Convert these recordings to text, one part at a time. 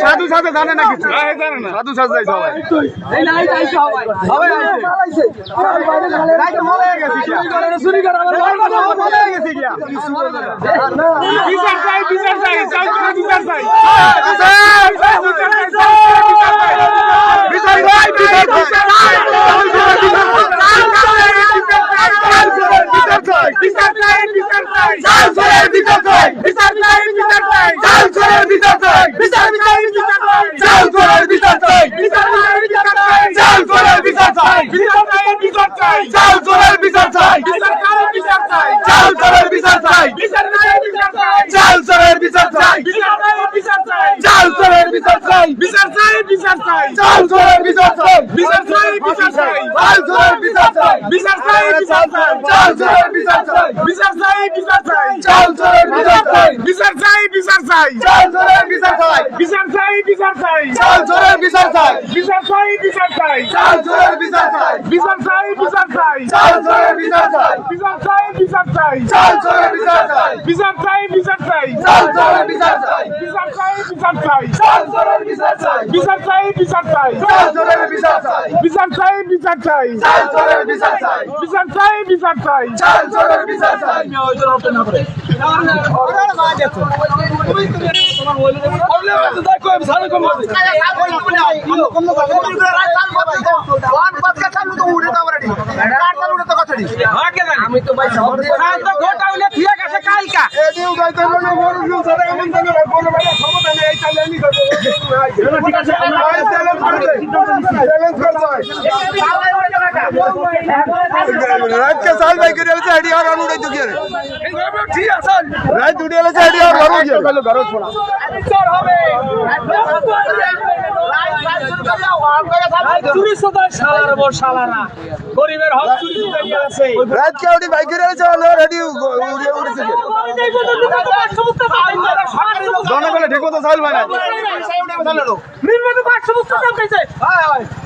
সাধু সাথে জানে না কিছু। সাধু সাথে যাই সবাই। বিচার চাই বিচার চাই। চাই বিচার চাই বিচার চাই বিচার চাই বিচার চাই চাল চলে বিচার চাই। বিচার চাই বিচার চাই। চাল চলে বিচার চাই। বিচার চাই বিচার চাই। চাল চলে বিচার চাই। বিচার চাই বিচার চাই। চাল চলে বিচার চাই। বিচার চাই বিচার চাই। চাল চলে বিচার চাই। বিচার চাই বিচার চাই। চাল চলে বিচার চাই। বিচার চাই বিচার চাই চাল চলে বিচার চাই বিচার চাই বিচার চাই চাল চলে বিচার চাই বিচার চাই বিচার চাই চাল চলে বিচার চাই বিচার চাই বিচার চাই চাল চলে বিচার চাই বিচার চাই বিচার চাই চাল চলে বিচার চাই বিচার চাই বিচার চাই চাল চলে বিচার চাই বিচার চাই বিচার চাই চাল চলে বিচার চাই বিচার চাই বিচার চাই চাল চলে বিচার চাই বিচার চাই চাল ধরে বিচার চাই বিচার চাই বিচার চাই চাল ধরে বিচার চাই বিচার চাই বিচার চাই চাল ধরে বিচার চাই বিচার চাই বিচার চাই চাল ধরে বিচার চাই বিচার চাই বিচার চাই চাল ধরে বিচার চাই বিচার চাই বিচার চাই চাল ধরে বিচার চাই বিচার চাই বিচার চাই চাল ধরে বিচার চাই আমি ওই জন্য ওপেন না করে ওরা মা দেখো তুমি তুমি তোমার বলে দাও বলে দাও কই সারা কম করে কম করে আমি তো ভাই ঘটা হইলে ঠিক আছে কালকা এদিও যাইতে হবে না বড় জোর সারা রাজকে সাল ভাই করে আছে আইডি আর অনুড়াই তো গিয়ে রাজ দুড়িয়ে আছে আইডি আর ঘর গিয়ে গেল ঘর শোনা চুরি সদায় শালার বর শালারা গরিবের হক চুরি চুরি আছে রাজকাউটি বাইকের আছে আমরা রেডি উড়ে উড়েছে। জনগণের ঠিক মতো চাল হয় না। নিম্ন পাঁচশো বস্তা দাম চাইছে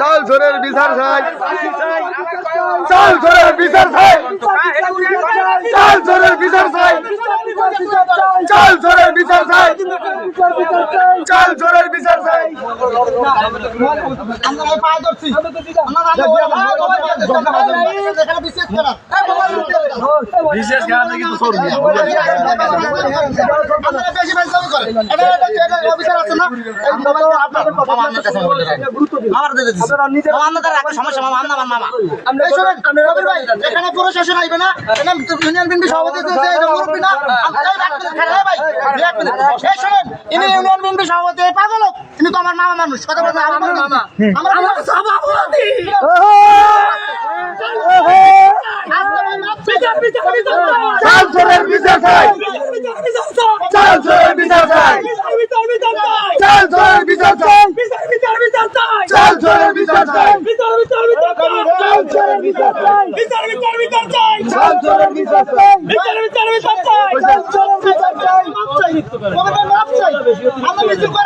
চাল ঝোরের বিচার চাই। চাল ঝোরের বিচার চাই। চাল ঝোরের বিচার চাই। চাল ঝোরের বিচার চাই। চাল ঝোরের বিচার চাই। কিন্তু আমার সভাপতি পাগল তো আমার মামা মানুষ। কথা বলতে আমার চাল চোরের বিচার চাই। চাল চোরের বিচার চাই। চাল চোরের বিচার চাই। চাল চোরের বিচার চাই। চাল চোরের বিচার চাই। চাল চোরের বিচার চাই। বিচার বিচার বিচার চাই। চাল চোরের বিচার চাই আমরা বিচার